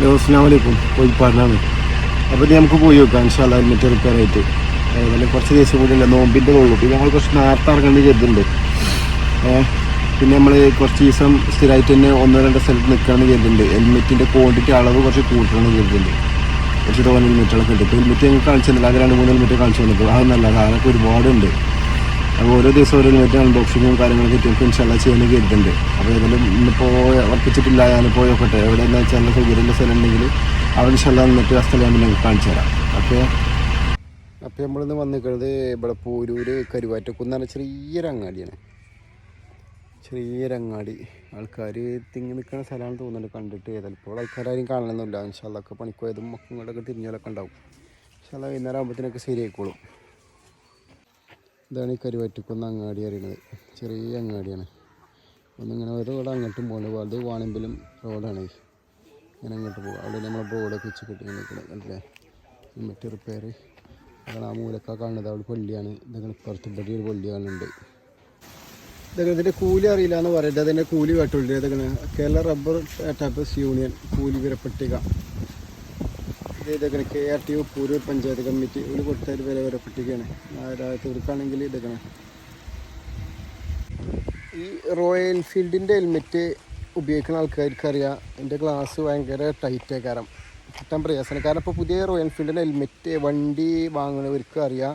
Hello അസ്സാം പോയി പറഞ്ഞാണ്. അപ്പോൾ നമുക്ക് പോയി നോക്കാം ഇൻഷാല്ല ഹെൽമെറ്റ് റിപ്പയർ ഏതായാലും കുറച്ച് ദിവസം കൂടി ഇല്ല നോമ്പിന്റെ ഉള്ളൂ പിന്നെ നമ്മൾ കുറച്ച് നേരത്തെ ഇറങ്ങേണ്ടി കരുതുന്നുണ്ട്. പിന്നെ നമ്മൾ കുറച്ച് ദിവസം സ്ഥിരമായിട്ട് തന്നെ ഒന്നോ രണ്ടോ സ്ഥലത്ത് നിൽക്കണമെന്ന് കരുതുന്നുണ്ട്. ഹെൽമെറ്റിന്റെ ക്വാണ്ടിറ്റി അളവ് കുറച്ച് കൂട്ടണമെന്ന് കരുതുന്നുണ്ട്. കുറച്ച് തോന്നുന്ന ഹെൽമെറ്റുകളൊക്കെ ഉണ്ട്. ഇപ്പോൾ ഹെൽമെറ്റ് ഞങ്ങൾ കാണിച്ചിരുന്നില്ല അത് രണ്ട് മൂന്ന് ഹെൽമെറ്റ് കാണിച്ചു തന്നിട്ടുള്ളൂ അതൊന്നല്ല അതൊക്കെ ഒരുപാടുണ്ട്. അപ്പോൾ ഓരോ ദിവസം ഓരോ മറ്റേ അൺബോക്സിങ്ങും കാര്യങ്ങളൊക്കെ നമുക്ക് ഇൻഷാല്ല ചെയ്യാൻ കരുതുന്നുണ്ട്. അപ്പോൾ ഏതായാലും ഇന്നിപ്പോൾ ഉറപ്പിച്ചിട്ടില്ല ഞാനിപ്പോൾ നോക്കട്ടെ എവിടെ എന്ന് വെച്ചാൽ നല്ല സൗകര്യമുള്ള സ്ഥലം ഉണ്ടെങ്കിൽ അവിടെ ഇൻഷാല്ല എന്നിട്ട് ആ സ്ഥലം ഞാൻ നിങ്ങൾക്ക് കാണിച്ചു തരാം. ഓക്കെ? അപ്പോൾ നമ്മളിന്ന് വന്നിരിക്കുന്നത് ഇവിടെ പോരൂര് കരുവാറ്റക്കുന്നാണ് ചെറിയൊരു അങ്ങാടിയാണ്. ചെറിയൊരു അങ്ങാടി. ആൾക്കാർ തിങ്ങി നിൽക്കുന്ന സ്ഥലമാണ് തോന്നുന്നുണ്ട് കണ്ടിട്ട്. ചിലപ്പോൾ ആൾക്കാരും കാണണമെന്നില്ല ഇൻഷാല്ലൊക്കെ പണിക്കോയതും ഇങ്ങോട്ടൊക്കെ തിരിഞ്ഞാലൊക്കെ ഉണ്ടാവും. ഇൻഷാല്ല വൈകുന്നേരം ആകുമ്പോഴത്തേനൊക്കെ ശരിയായിക്കോളും. ഇതാണ് ഈ കരുവാറ്റക്കുന്ന് അങ്ങാടി അറിയണത്. ചെറിയ അങ്ങാടിയാണ്. ഒന്നിങ്ങനെ ഒരു റോഡ് അങ്ങോട്ടും പോകുന്നത് വലുത് വാണിമ്പിലും റോഡാണ്. ഇങ്ങനെ അങ്ങോട്ട് പോകുക അവിടെ നമ്മൾ ബോർഡൊക്കെ വെച്ച് കെട്ടി നിൽക്കണം കണ്ടില്ലേ? മറ്റേ റിപ്പയർ അതാണ് ആ മൂലക്ക കാണുന്നത്. അവിടെ പള്ളിയാണ്. ഇതൊക്കെ പുറത്ത് പടി ഒരു പള്ളി കാണുന്നുണ്ട്. ഇതൊക്കെ ഇതിന്റെ കൂലി അറിയില്ല എന്ന് പറയുന്നത് അതിന്റെ കൂലി കേട്ടുള്ളൂ ഇതൊക്കെ കേരള റബ്ബർ ടാപ്പേഴ്സ് യൂണിയൻ കൂലി വിരപ്പട്ടിക ഇത് ഇതൊക്കെ K R T Poorur panchayat committee. ഒരു കൊടുത്തൊരു വില വരെ വിരപ്പട്ടികയാണ് തീർക്കാണെങ്കിൽ ഇതൊക്കെ ഈ റോയൽ എൻഫീൽഡിന്റെ ഹെൽമെറ്റ് ഉപയോഗിക്കുന്ന ആൾക്കാർക്ക് അറിയാം എന്റെ ഗ്ലാസ് ഭയങ്കര ടൈറ്റേ കാരണം. കിട്ടാൻ പ്രയാസമാണ്. കാരണം ഇപ്പോൾ പുതിയ റോയൽ എൻഫീൽഡിന്റെ ഹെൽമെറ്റ് വണ്ടി വാങ്ങുന്നവർക്ക് അറിയാം.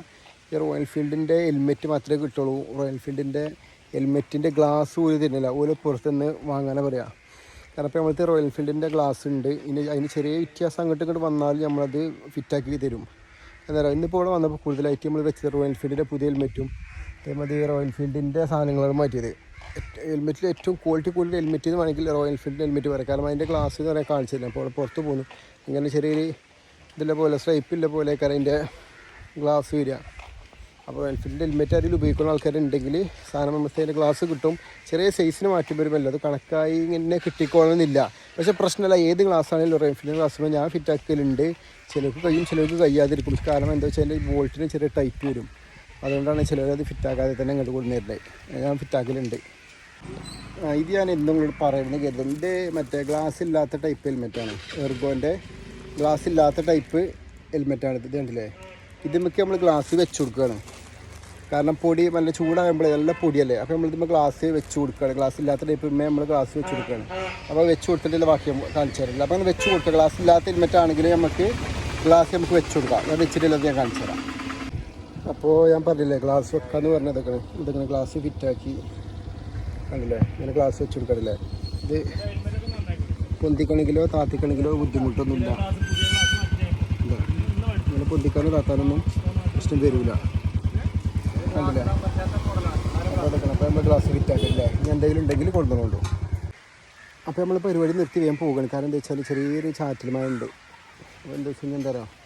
ഈ റോയൽ എൻഫീൽഡിന്റെ ഹെൽമെറ്റ് മാത്രമേ കിട്ടുള്ളൂ. റോയൽ എൻഫീൽഡിന്റെ ഹെൽമെറ്റിന്റെ ഗ്ലാസ് പോലും തരുന്നില്ല. ഓരോ പുറത്തുനിന്ന് വാങ്ങാനാണ് പറയുക കാരണം ഇപ്പോൾ നമ്മളത്തെ റോയൽ എൻഫീൽഡിന്റെ ഗ്ലാസ് ഉണ്ട്. ഇനി അതിന് ചെറിയ വ്യത്യാസം അങ്ങോട്ട് ഇങ്ങോട്ട് വന്നാൽ നമ്മളത് ഫിറ്റാക്കി തരും. എന്നാൽ ഇന്നിപ്പോൾ ഇവിടെ വന്നപ്പോൾ കൂടുതലായിട്ട് നമ്മൾ വെച്ചത് റോയൽ എൻഫീൽഡിന്റെ പുതിയ ഹെൽമെറ്റും അതേമാതിരി റോയൽ എൻഫീൽഡിന്റെ സാധനങ്ങളാണ് മാറ്റിയത്. ഹെൽമെറ്റിൽ ഏറ്റവും ക്വാളിറ്റി കൂടുതൽ ഹെൽമെറ്റ് എന്ന് വേണമെങ്കിൽ റോയൽ എൻഫീൽഡിന്റെ ഹെൽമെറ്റ് പറയാം. കാരണം അതിന്റെ ഗ്ലാസ് എന്ന് പറയാൻ കാണിച്ചില്ല അപ്പോൾ പുറത്ത് പോകുന്നു. ഇങ്ങനെ ചെറിയൊരു ഇതിലെ പോലെ സ്ട്രൈപ്പില്ല പോലെ കാരണം അതിന്റെ ഗ്ലാസ് വരിക. അപ്പോൾ എൽഫിന്റെ ഹെൽമെറ്റ് അതിൽ ഉപയോഗിക്കുന്ന ആൾക്കാരുണ്ടെങ്കിൽ സാധനം അതിന്റെ ഗ്ലാസ് കിട്ടും. ചെറിയ സൈസിന് മാറ്റി വരുമല്ലോ. അത് കണക്കായി ഇങ്ങനെ കിട്ടിക്കോളണമെന്നില്ല. പക്ഷേ പ്രശ്നമല്ല ഏത് ഗ്ലാസ് ആണെങ്കിലും എൻഫീൽഡിന്റെ ഗ്ലാസ് ഞാൻ ഫിറ്റ് ആക്കലുണ്ട്. ചിലർക്ക് കഴിയും ചിലർക്ക് കഴിയാതിരിക്കും. കാരണം എന്താ വെച്ചാൽ അതിന്റെ ബോൾട്ടിന് ചെറിയ ടൈറ്റ് വരും. അതുകൊണ്ടാണ് ചിലരത് ഫിറ്റാക്കാതെ തന്നെ ഇങ്ങോട്ട് കൊണ്ടുവരുന്നത്. ഞാൻ ഫിറ്റാക്കലുണ്ട് ഇത് ഞാൻ എന്തും കൂടി പറയുന്നത് കരുതുന്നത് മറ്റേ ഗ്ലാസ് ഇല്ലാത്ത ടൈപ്പ് ഹെൽമെറ്റാണ് എർഗോന്റെ ഗ്ലാസ് ഇല്ലാത്ത ടൈപ്പ് ഹെൽമെറ്റാണ് ഇത്. കണ്ടില്ലേ? ഇത് മിക്ക നമ്മൾ ഗ്ലാസ് വെച്ച് കൊടുക്കുകയാണ്. കാരണം പൊടി നല്ല ചൂടാകുമ്പോഴേ നല്ല പൊടിയല്ലേ? അപ്പോൾ നമ്മൾ ഇതിപ്പോൾ ഗ്ലാസ് വെച്ച് കൊടുക്കുകയാണ്. ഗ്ലാസ് ഇല്ലാത്ത ടൈപ്പ് ഇമ്മേ നമ്മൾ ഗ്ലാസ് വെച്ച് കൊടുക്കുകയാണ്. അപ്പോൾ വെച്ച് കൊടുത്തിട്ടില്ല ബാക്കി കാണിച്ചു തരില്ല അപ്പോൾ അങ്ങനെ വെച്ച് കൊടുക്കുക. ഗ്ലാസ് ഇല്ലാത്ത ഹെൽമെറ്റ് ആണെങ്കിൽ നമുക്ക് ഗ്ലാസ് നമുക്ക് വെച്ച് കൊടുക്കാം. ഞാൻ വെച്ചിട്ടില്ലത് ഞാൻ കാണിച്ചു തരാം. അപ്പോൾ ഞാൻ പറഞ്ഞില്ലേ ഗ്ലാസ് വെക്കാമെന്ന് പറഞ്ഞത് ഇതങ്ങനെ ഗ്ലാസ് ഫിറ്റാക്കി കണ്ടില്ലേ? ഇങ്ങനെ ഗ്ലാസ് വെച്ച് കൊടുക്കണില്ലേ? ഇത് പൊന്തിക്കണമെങ്കിലോ താത്തിക്കണമെങ്കിലോ ബുദ്ധിമുട്ടൊന്നുമില്ല. ഇങ്ങനെ പൊന്തിക്കാനോ താത്താനൊന്നും ഇഷ്ടം വരില്ല. കണ്ടില്ലേ അപ്പോൾ അതൊക്കെ നമ്മൾ പരിപാടി നിർത്തി വേഗം പോകണം കാരണം എന്താ വെച്ചാൽ ചെറിയൊരു ചാറ്റൽ മഴ ഉണ്ട്. അപ്പോൾ എന്താ വെച്ചാൽ എന്താ പറയുക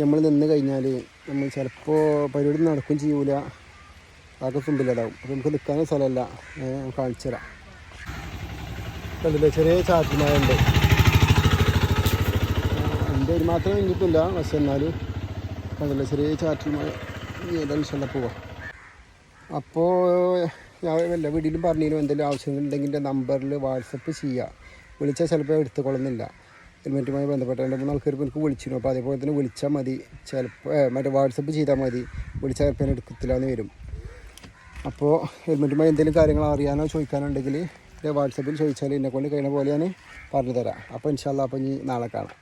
നമ്മൾ നിന്ന് കഴിഞ്ഞാൽ നമ്മൾ ചിലപ്പോൾ പരിപാടി നടക്കുകയും ചെയ്യൂല. ആകെ തുമ്പിലടാവും. അപ്പോൾ നമുക്ക് നിൽക്കാനും സ്ഥലമല്ല. കാണിച്ചു തരാം. ചെറിയ ചാറ്റൽ മഴ ഉണ്ട്. എന്റെ ഒരു മാത്രം കഴിഞ്ഞിട്ടില്ല പക്ഷെ എന്നാലും കണ്ടില്ലേ? ചെറിയ ചാറ്റൽ മഴ. ഏതായാലും സ്ഥലം പോവാം. അപ്പോൾ ഞാൻ വല്ല വീട്ടിലും പറഞ്ഞിരുന്നു എന്തെങ്കിലും ആവശ്യങ്ങളുണ്ടെങ്കിൽ എന്റെ നമ്പറിൽ വാട്സപ്പ് ചെയ്യുക വിളിച്ചാൽ ചിലപ്പോൾ എടുത്തുകൊള്ളുന്നില്ല. ഹെൽമെറ്റുമായി ബന്ധപ്പെട്ട രണ്ട് മൂന്ന് ആൾക്കാർ എനിക്ക് വിളിച്ചിരുന്നു. അപ്പോൾ അതേപോലെ തന്നെ വിളിച്ചാൽ മതി. ചിലപ്പോൾ മറ്റേ വാട്സപ്പ് ചെയ്താൽ മതി. വിളിച്ചാൽ ചിലപ്പോൾ എടുക്കത്തില്ല എന്ന് വരും. അപ്പോൾ ഹെൽമെറ്റുമായി എന്തെങ്കിലും കാര്യങ്ങൾ അറിയാനോ ചോദിക്കാനോ ഉണ്ടെങ്കിൽ വാട്സപ്പിൽ ചോദിച്ചാൽ എന്നെ കൊണ്ട് കഴിയുന്ന പോലെ ഞാൻ പറഞ്ഞു തരാം അപ്പോൾ ഇൻഷാല്ല അപ്പോൾ ഇനി നാളെ കാണാം.